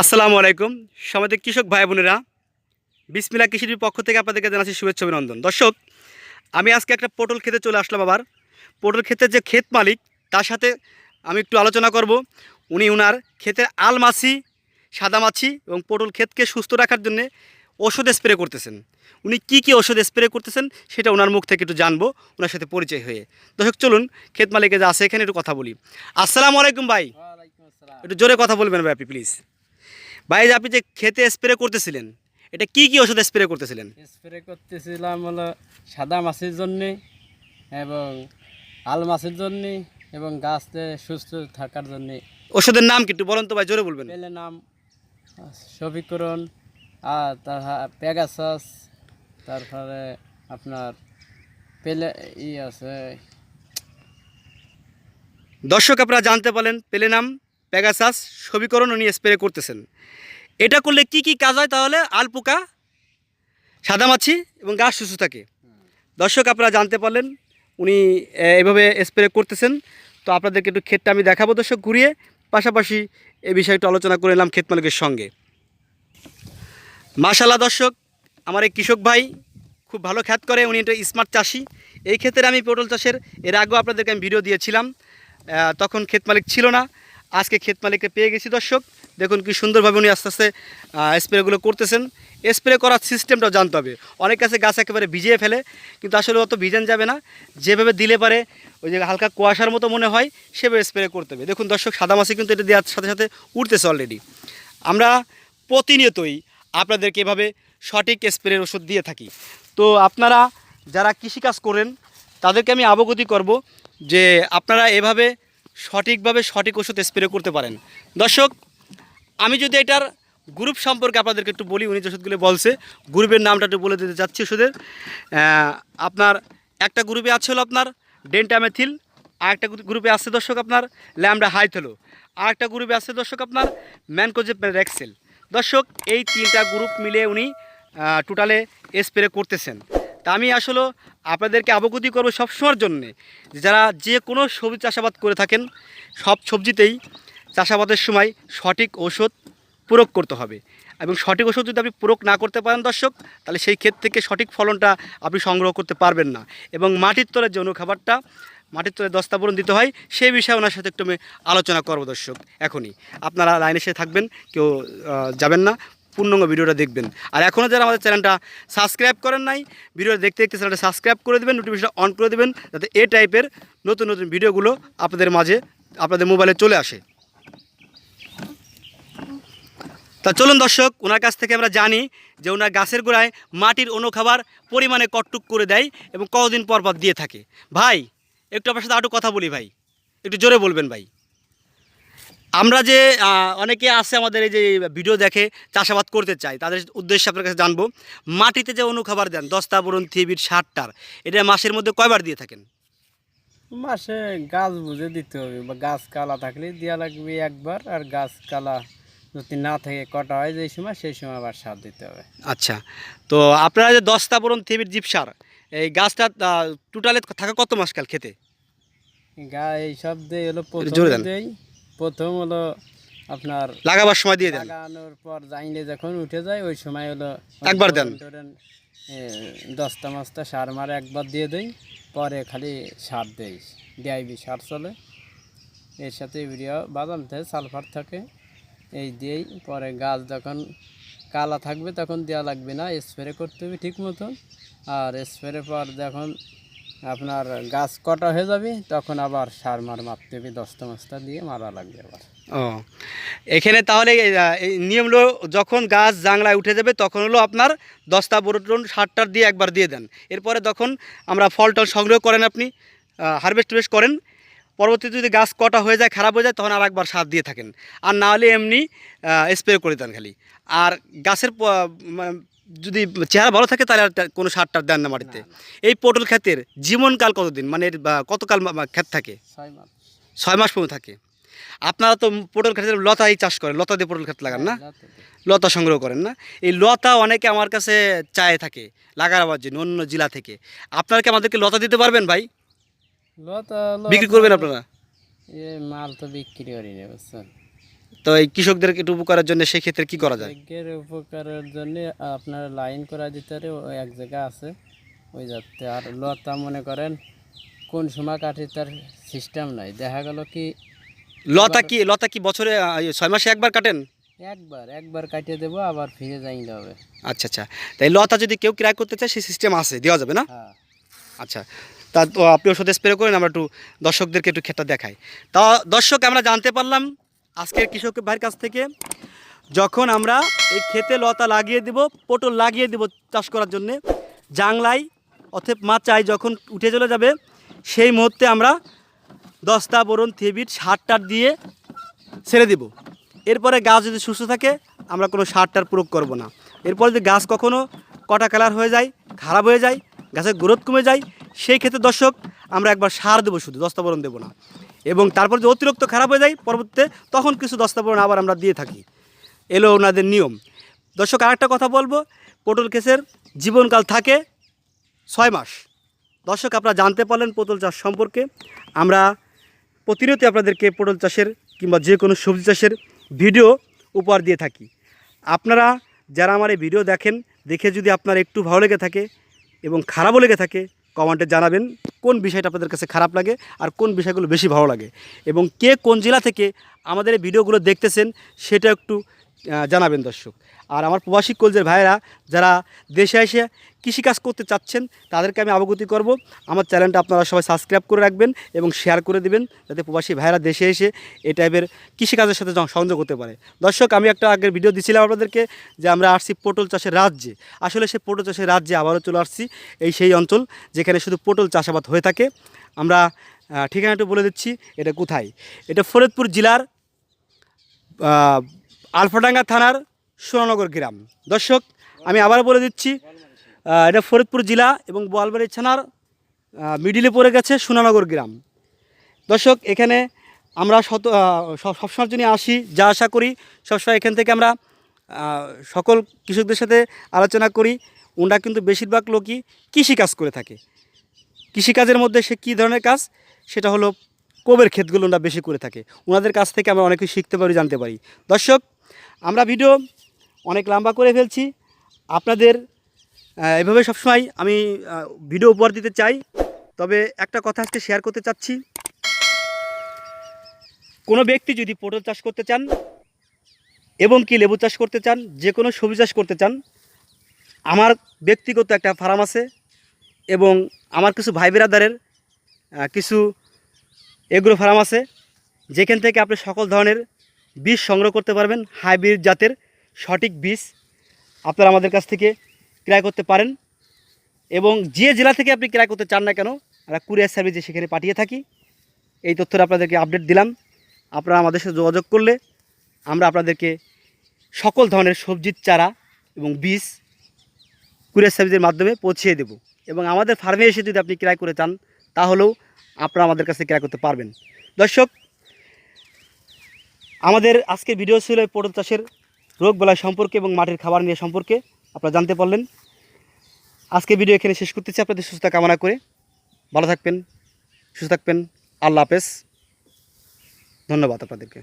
আসসালামু আলাইকুম। সমাজে কৃষক ভাই বোনেরা বিসমিলা কৃষির পক্ষ থেকে আপনাদেরকে জানাচ্ছি শুভেচ্ছা অভিনন্দন। দর্শক আমি আজকে একটা পটল খেতে চলে আসলাম আবার। পটল ক্ষেতের যে ক্ষেত মালিক তার সাথে আমি একটু আলোচনা করব। উনি উনার ক্ষেতের আল মাছি সাদা মাছি এবং পটল ক্ষেতকে সুস্থ রাখার জন্য ওষুধ স্প্রে করতেছেন। উনি কি কি ওষুধ স্প্রে করতেছেন সেটা ওনার মুখ থেকে একটু জানব ওনার সাথে পরিচয় হয়ে। দর্শক চলুন ক্ষেত মালিকে যা আছে এখানে একটু কথা বলি। আসসালামু আলাইকুম ভাই। একটু জোরে কথা বলবেন ভাই আপনি প্লিজ ভাই যে আপনি যে খেতে স্প্রে করতেছিলেন এটা কি কি ওষুধ স্প্রে করতেছিলেন? স্প্রে করতেছিলাম হলো সাদা মাছের জন্যে এবং আল মাছের জন্যে এবং গাছতে সুস্থ থাকার জন্যে। ওষুধের নাম কি একটু বলেন তো ভাই জোরে বলবেন। পেলে নাম সফিকরণ আর তার প্যাগাসাস তারপরে আপনার পেলে ই আছে। দর্শক আপনারা জানতে পারলেন পেলেনাম প্যাগাসাস সমীকরণ উনি স্প্রে করতেছেন। এটা করলে কি কি কাজ হয় তাহলে? আলপোকা, সাদামাছি এবং গাছ সুস্থ থাকে দর্শক, আপনারা জানতে পারলেন, উনি এভাবে স্প্রে করতেছেন। তো আপনাদেরকে একটু ক্ষেতটা আমি দেখাবো দর্শক, ঘুরিয়ে। পাশাপাশি এই বিষয়টা আলোচনা করে নিলাম ক্ষেত মালিকের সঙ্গে। মাশাল্লাহ দর্শক, আমার এই কৃষক ভাই খুব ভালো খ্যাত করে, উনি একটা স্মার্ট চাষি। এই ক্ষেত্রে আমি পটল চাষের, এর আগেও আপনাদেরকে আমি ভিডিও দিয়েছিলাম। তখন ক্ষেত মালিক ছিল না। আজকে ক্ষেত মালিককে পেয়ে গেছি, দর্শক। দেখুন কি সুন্দরভাবে উনি আস্তে আস্তে স্প্রেগুলো করতেছেন। স্প্রে করার সিস্টেমটাও জানতে হবে। অনেক কাছে গাছ একেবারে ভিজিয়ে ফেলে, কিন্তু আসলে অত ভিজান যাবে না। যেভাবে দিলে পারে, ওই যে হালকা কুয়াশার মতো মনে হয়, সেভাবে স্প্রে করতে হবে। দেখুন দর্শক, সাদা মাছি কিন্তু এটা দেওয়ার সাথে সাথে উঠতেছে অলরেডি আমরা প্রতিনিয়তই আপনাদেরকে এভাবে সঠিক স্প্রের ওষুধ দিয়ে থাকি। তো আপনারা যারা কৃষিকাজ করেন, তাদেরকে আমি অবগতি করব যে আপনারা এভাবে সঠিকভাবে সঠিক ওষুধ স্প্রে করতে পারেন। দর্শক, আমি যদি এটার গ্রুপ সম্পর্কে আপনাদেরকে একটু বলি, উনি যে ওষুধগুলো বলছে গ্রুপের নামটা একটু বলে দিতে চাচ্ছি ওষুধের। আপনার একটা গ্রুপে আছে হলো আপনার ডেন্টামেথিল আর একটা গ্রুপে আছে দর্শক আপনার ল্যামডা হাইথেলো আর একটা গ্রুপে আছে দর্শক আপনার ম্যানকোজেপ রেক্সেল দর্শক, এই তিনটা গ্রুপ মিলে উনি টোটালে স্প্রে করতেছেন। তা আমি আসলে আপনাদেরকে অবগতি করব সবসময়ের জন্যে যারা যে কোনো সবজি চাষাবাদ করে থাকেন, সব সবজিতেই চাষাবাদের সময় সঠিক ওষুধ প্রয়োগ করতে হবে। এবং সঠিক ওষুধ যদি আপনি প্রয়োগ না করতে পারেন দর্শক, তাহলে সেই ক্ষেত থেকে সঠিক ফলনটা আপনি সংগ্রহ করতে পারবেন না। এবং মাটির তলে যৌন খাবারটা মাটির তলে দস্তাবরণ দিতে হয়, সেই বিষয়ে ওনার সাথে একটু আমি আলোচনা করব দর্শক, এখনই। আপনারা লাইনে এসে থাকবেন, কেউ যাবেন না। পূর্ণাঙ্গ ভিডিওটা দেখবেন। আর এখনও যারা আমাদের চ্যানেলটা সাবস্ক্রাইব করেন নাই, ভিডিওটা দেখতে দেখতে চ্যানেলটা সাবস্ক্রাইব করে দেবেন নোটিফিকেশন অন করে দেবেন, যাতে এ টাইপের নতুন নতুন ভিডিওগুলো আপনাদের মাঝে, আপনাদের মোবাইলে চলে আসে। তা চলুন দর্শক, ওনার কাছ থেকে আমরা জানি যে ওনার গাছের গোড়ায় মাটির অনুখাবার পরিমাণে কটটুক করে দেয় এবং কতদিন পর পর দিয়ে থাকে। ভাই, একটু আপনার সাথে আরও কথা বলি ভাই। একটু জোরে বলবেন ভাই। আমরা যে অনেকে আছে আমাদের এই যে ভিডিও দেখে চাষাবাদ করতে চাই তাদের উদ্দেশ্যে আপনার কাছে জানব মাটিতে যে অনুখাবার দেন দস্তা বরণ থিবির সারটার এটা মাসের মধ্যে কয়বার দিয়ে থাকেন? মাসে গাছ বুঝে দিতে হবে বা গাছ কালা থাকলে দেওয়া লাগবে একবার আর গাছ কালা যদি না থাকে কটা হয় যেই সময় সেই সময় আবার সার দিতে হবে। আচ্ছা তো আপনারা যে দস্তা বরণ থিবির জীব সার এই গাছটা টোটালে থাকা কত মাস কাল খেতে? গা এই সব দিয়ে হলো জোরে প্রথম হলো আপনার লাগাবার সময় দিয়ে দেন। লাগানোর পর জাইলে যখন উঠে যায় ওই সময় হলো একবার দেন। ধরেন, দশটা মাসটা সার মারে একবার দিয়ে দেই পরে খালি সার দেই ডিআইবি সার চলে। এর সাথে ইউরিয়া বাদাম থাকে সালফার থাকে এই দিয়েই পরে গাছ যখন কালা থাকবে তখন দেওয়া লাগবে না স্প্রে করতে হবে ঠিক মতন। আর স্প্রে পর যখন আপনার গাছ কটা হয়ে যাবে, তখন আবার সার মার মারতে হবে দশটা মাসটা দিয়ে মারা লাগবে আবার। ও। এখানে তাহলে নিয়ম হলো, যখন গাছ জাংলায় উঠে যাবে, তখন হলো আপনার দস্তা বরটন সারটার দিয়ে একবার দিয়ে দেন। এরপরে তখন আমরা ফল টল সংগ্রহ করেন আপনি হারভেস্ট টুভেস্ট করেন। পরবর্তীতে যদি গাছ কটা হয়ে যায়, খারাপ হয়ে যায়, তখন আর একবার সার দিয়ে থাকেন। আর না হলে এমনি স্প্রে করে দেন খালি। আর গাছের যদি চেহারা ভালো থাকে তাহলে আর কোনো সারটার দেন না মাটিতে। এই পটল ক্ষেতের জীবনকাল কতদিন? মানে কতকাল ক্ষেত থাকে? ছয় মাস। পর্যন্ত থাকে। আপনারা তো পটল ক্ষেতের লতাই চাষ করেন লতা দিয়ে পটল ক্ষেত লাগান না? লতা সংগ্রহ করেন না? এই লতা অনেকে আমার কাছে চায় থাকে লাগাবার জন্য অন্য জেলা থেকে। আপনারা কি আমাদেরকে লতা দিতে পারবেন ভাই? লতা বিক্রি করবেন আপনারা? মাল তো বিক্রি করি না বুঝছেন? তো এই কৃষকদের একটু উপকারের জন্য সেই ক্ষেত্রে কি করা যায়? যজ্ঞের উপকারের জন্য আপনার লাইন করা দিতে পারে এক জায়গা আছে ওই যাতে আর লতা মনে করেন কোন সময় কাটে তার সিস্টেম নাই। দেখা গেল কি লতা কি লতা কি বছরে ছয় মাসে একবার কাটেন? একবার একবার কাটিয়ে দেবো আবার ফিরে যাই হবে আচ্ছা আচ্ছা। তাই লতা যদি কেউ ক্রয় করতে চায় সেই সিস্টেম আছে দেওয়া যাবে না? হ্যাঁ। আচ্ছা। তা আপনি ওষুধ স্প্রে করেন আমরা একটু দর্শকদেরকে একটু ক্ষেতটা দেখাই। তা দর্শক আমরা জানতে পারলাম আজকের কৃষক ভাইয়ের কাছ থেকে, যখন আমরা এই ক্ষেতে লতা লাগিয়ে দেব, পটল লাগিয়ে দেব চাষ করার জন্যে, জাংলাই অথব মাচাই যখন উঠে চলে যাবে, সেই মুহূর্তে আমরা দস্তা বরণ থেবিট সার টার দিয়ে ছেড়ে দিব। এরপরে গাছ যদি সুস্থ থাকে, আমরা কোনো সার টার প্রয়োগ করব না। এরপরে যদি গাছ কখনও কটা কালার হয়ে যায়, খারাপ হয়ে যায়, গাছের গ্রোথ কমে যায়, সেই ক্ষেত্রে দর্শক, আমরা একবার সার দেবো শুধু দস্তাবরণ দেবো না। এবং তারপর যে অতিরিক্ত খারাপ হয়ে যায় পরবর্তীতে, তখন কিছু দস্তাবরণ আবার আমরা দিয়ে থাকি। এলো ওনাদের নিয়ম। দর্শক, আরেকটা কথা বলব, পটল কেসের জীবনকাল থাকে ছয় মাস। দর্শক, আপনারা জানতে পারলেন পটল চাষ সম্পর্কে। আমরা প্রতিনিয়ত আপনাদেরকে পটল চাষের কিংবা যে কোনো সবজি চাষের ভিডিও উপহার দিয়ে থাকি। আপনারা যারা আমার এই ভিডিও দেখেন, দেখে যদি আপনার একটু ভালো লেগে থাকে এবং খারাপও লেগে থাকে কমেন্টে জানাবেন কোন বিষয়টা আপনাদের কাছে খারাপ লাগে আর কোন বিষয়গুলো বেশি ভালো লাগে এবং কে কোন জেলা থেকে আমাদের এই ভিডিওগুলো দেখতেছেন সেটা একটু জানাবেন দর্শক। আর আমার প্রবাসী কলজের ভাইয়েরা, যারা দেশে এসে কৃষিকাজ করতে চাচ্ছেন, তাদেরকে আমি অবগতি করব। আমার চ্যানেলটা আপনারা সবাই সাবস্ক্রাইব করে রাখবেন এবং শেয়ার করে দিবেন, যাতে প্রবাসী ভাইয়েরা দেশে এসে এই টাইপের কৃষিকাজের সাথে সংযোগ হতে পারে। দর্শক, আমি একটা আগের ভিডিও দিছিলাম আপনাদেরকে যে আমরা আসছি পটল চাষের রাজ্যে। আসলে সেই পটল চাষের রাজ্যে আবারও চলে আসছি এই সেই অঞ্চল, যেখানে শুধু পটল চাষাবাদ হয়ে থাকে। আমরা ঠিকানাটা বলে দিচ্ছি, এটা কোথায়? এটা ফরিদপুর জেলার আলফাডাঙ্গা থানার সোনানগর গ্রাম। দর্শক, আমি আবার বলে দিচ্ছি এটা ফরিদপুর জেলা এবং বোয়ালবাড়ি থানার মিডিলে পড়ে গেছে সোনানগর গ্রাম। দর্শক, এখানে আমরা শত সবসময়ের জন্য আসি, যা আশা করি সবসময় এখান থেকে আমরা সকল কৃষকদের সাথে আলোচনা করি। ওনারা কিন্তু বেশিরভাগ লোকই কৃষিকাজ করে থাকে। কৃষিকাজের মধ্যে সে কী ধরনের কাজ? সেটা হলো কোবের ক্ষেতগুলো ওনারা বেশি করে থাকে। ওনাদের কাছ থেকে আমরা অনেক কিছু শিখতে পারি, জানতে পারি। দর্শক আমরা ভিডিও অনেক লম্বা করে ফেলছি। আপনাদের এভাবে সবসময় আমি ভিডিও উপহার দিতে চাই। তবে একটা কথা আজকে শেয়ার করতে চাচ্ছি। কোনো ব্যক্তি যদি পটল চাষ করতে চান এবং কি লেবু চাষ করতে চান, যে কোনো সবজি চাষ করতে চান, আমার ব্যক্তিগত একটা ফার্ম আছে এবং আমার কিছু ভাই বেরাদারের কিছু এগ্রো ফার্ম আছে। যেখান থেকে আপনি সকল ধরনের বীজ সংগ্রহ করতে পারবেন, হাইব্রিড জাতের সঠিক বীজ আপনারা আমাদের কাছ থেকে ক্রয় করতে পারেন। এবং যে জেলা থেকে আপনি ক্রয় করতে চান না কেন, আমরা কুরিয়ার সার্ভিসে সেখানে পাঠিয়ে থাকি। এই তথ্যটা আপনাদেরকে আপডেট দিলাম। আপনারা আমাদের সাথে যোগাযোগ করলে আমরা আপনাদেরকে সকল ধরনের সবজির চারা এবং বীজ কুরিয়ার সার্ভিসের মাধ্যমে পৌঁছিয়ে দেব। এবং আমাদের ফার্মে এসে যদি আপনি ক্রয় করে চান, তাহলেও আপনারা আমাদের কাছে ক্রয় করতে পারবেন। দর্শক আমাদের আজকের ভিডিও ছিল পটল চাষের রোগ বেলায় সম্পর্কে এবং মাটির খাবার নিয়ে সম্পর্কে। আপনারা জানতে পারলেন। আজকে ভিডিও এখানে শেষ করতেছি। আপনাদের সুস্থতা কামনা করে ভালো থাকবেন, সুস্থ থাকবেন। আল্লাহ হাফেজ। ধন্যবাদ আপনাদেরকে।